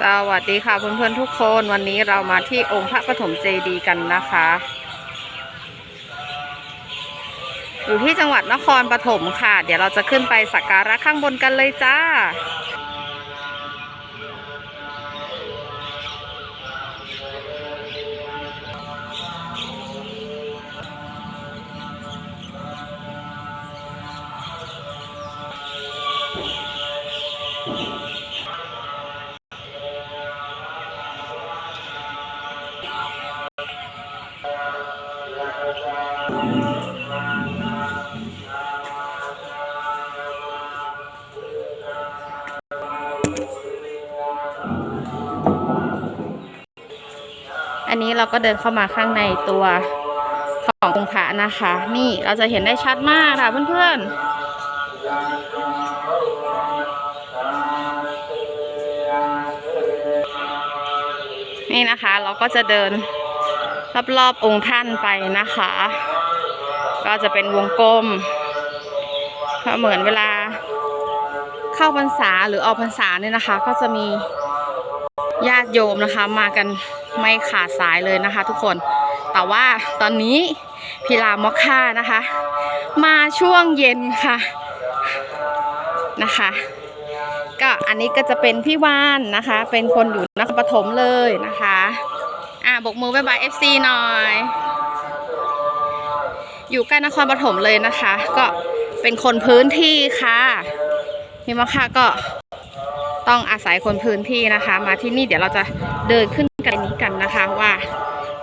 สวัสดีค่ะเพื่อนๆทุกคนวันนี้เรามาที่องค์พระปฐมเจดีย์กันนะคะ อยู่ที่จังหวัดนครปฐมค่ะ เดี๋ยวเราจะขึ้นไปสักการะข้างบนกันเลยจ้า อันนี้เราก็เดินเข้ามาข้างในตัวขององค์พระนะคะ นี่เราจะเห็นได้ชัดมากค่ะเพื่อนๆ นี่นะคะเราก็จะเดินรอบๆองค์ท่านไปนะคะ ก็จะเป็นวงกลมก็เหมือนเวลาเข้าพรรษาหรือออกพรรษาเนี่ยนะคะ ก็จะมีญาติโยมนะคะ มากันไม่ขาดสายเลยนะคะ ทุกคน แต่ว่าตอนนี้พิลามอค่านะคะ มาช่วงเย็นค่ะนะคะ ก็อันนี้ก็จะเป็นพี่วานนะคะ เป็นคนอยู่นครปฐมเลยนะคะ อะบกมือบายบายเอฟซีหน่อย อยู่ใกล้นครปฐมเลยนะคะ ก็เป็นคนพื้นที่ค่ะพี่มะค่ะก็ต้องอาศัยคนพื้นที่นะคะ มาที่นี่เดี๋ยวเราจะเดินขึ้นกันนี้กันนะคะว่า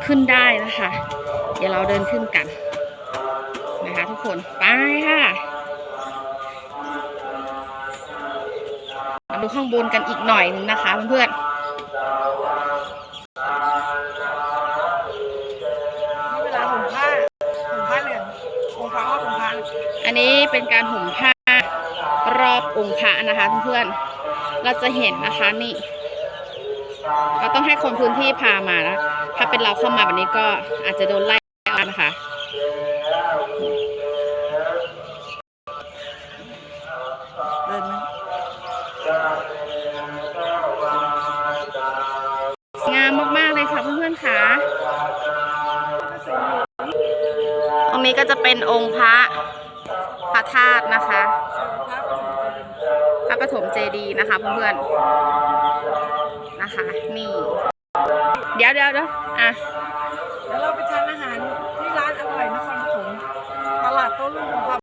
ขึ้นได้นะคะ เดี๋ยวเราเดินขึ้นกันนะคะ ทุกคนไปค่ะมาดูข้างบนกันอีกหน่อยนึงนะคะเพื่อนๆ อันนี้เป็นการห่มผ้ารอบองค์พระนะคะเพื่อนๆเราจะเห็นนะคะนี่ เราต้องให้คนพื้นที่พามานะถ้าเป็นเราเข้ามาแบบนี้ก็อาจจะโดนไล่เอานะคะเดินงามมาก ๆ เลยค่ะเพื่อนๆค่ะ ตรงนี้ก็จะเป็นองค์พระ พระธาตุนะคะพระประสงค์เจดีย์พระปฐมเจดีย์นะคะเพื่อนๆนะคะ นี่ เดี๋ยวเดี๋ยวเดี๋ยวอะเดี๋ยวเราไปทานอาหารที่ร้านอร่อยนครปฐมตลาดโต้รุ่งของพระ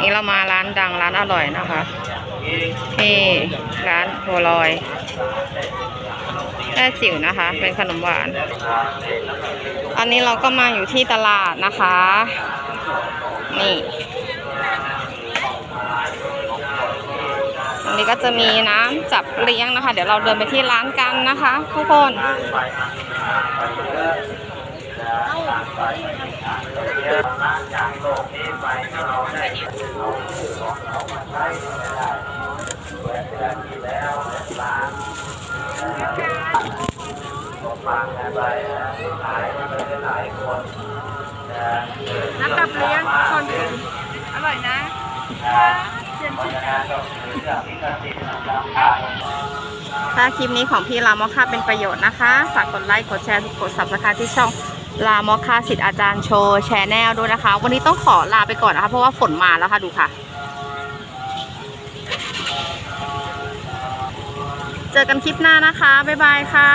นี่เรามาร้านดังร้านอร่อยนะคะ นี่ร้านโพลอยแค่จิ๋วนะคะ เป็นขนมหวาน อันนี้เราก็มาอยู่ที่ตลาดนะคะ นี่ อันนี้ก็จะมีน้ำจับเลี้ยงนะคะ เดี๋ยวเราเดินไปที่ร้านกันนะคะทุกคน น้ำตับเลี้ยงคอนถึงอร่อยนะเย็นชื่นใจถ้าคลิปนี้ของพี่ลามอค่าเป็นประโยชน์นะคะ ฝากกดไลค์กดแชร์กด subscribe ที่ช่องลามอค่าสิทธิ์อาจารย์โชว์แชร์แนลด้วยนะคะ วันนี้ต้องขอลาไปก่อนนะคะ เพราะว่าฝนมาแล้วค่ะดูค่ะ เจอกันคลิปหน้านะคะ บ๊ายบายค่ะ